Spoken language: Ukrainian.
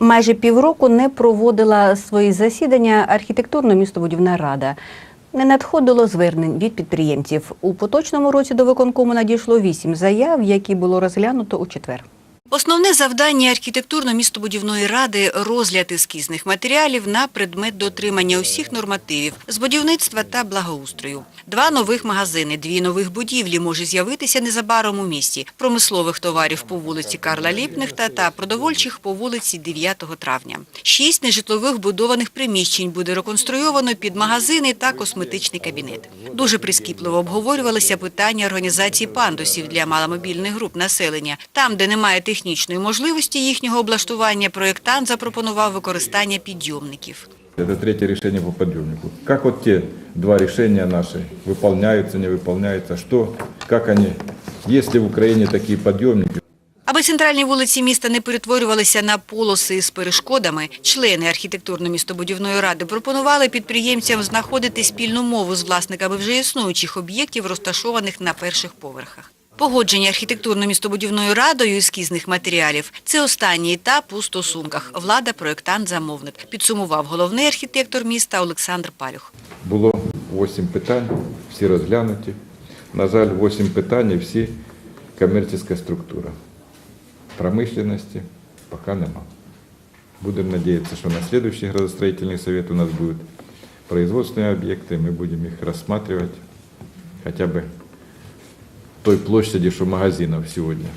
Майже півроку не проводила свої засідання архітектурно-містобудівна рада. Не надходило звернень від підприємців. У поточному році до виконкому надійшло вісім заяв, які було розглянуто у четвер. Основне завдання архітектурно-містобудівної ради – розгляд ескізних матеріалів на предмет дотримання усіх нормативів з будівництва та благоустрою. Два нових магазини, дві нових будівлі може з'явитися незабаром у місті. Промислових товарів по вулиці Карла Ліпнехта та продовольчих по вулиці 9 травня. Шість нежитлових будованих приміщень буде реконструйовано під магазини та косметичний кабінет. Дуже прискіпливо обговорювалися питання організації пандусів для маломобільних груп населення. Там, де немає технічної можливості їхнього облаштування, проєктант запропонував використання підйомників. Это третье решение по подъемнику. Как вот те два решения наши выполняются, не выполняются, что, как они, есть ли в Украине такие подъемники, Аби центральні вулиці міста не перетворювалися на полоси з перешкодами, члени архітектурно-містобудівної ради пропонували підприємцям знаходити спільну мову з власниками вже існуючих об'єктів, розташованих на перших поверхах. Погодження архітектурно-містобудівною радою ескізних матеріалів – це останній етап у стосунках. Влада, проєктант, замовник. Підсумував головний архітектор міста Олександр Палюх. було 8 питань, всі розглянуті. На жаль, 8 питань і всі комерційна структура. Промишленості поки нема. Будемо надіятися, що на следующий градостроительный совет у нас будут производственные объекты, мы будем их рассматривать хотя бы той площади, что магазинов сегодня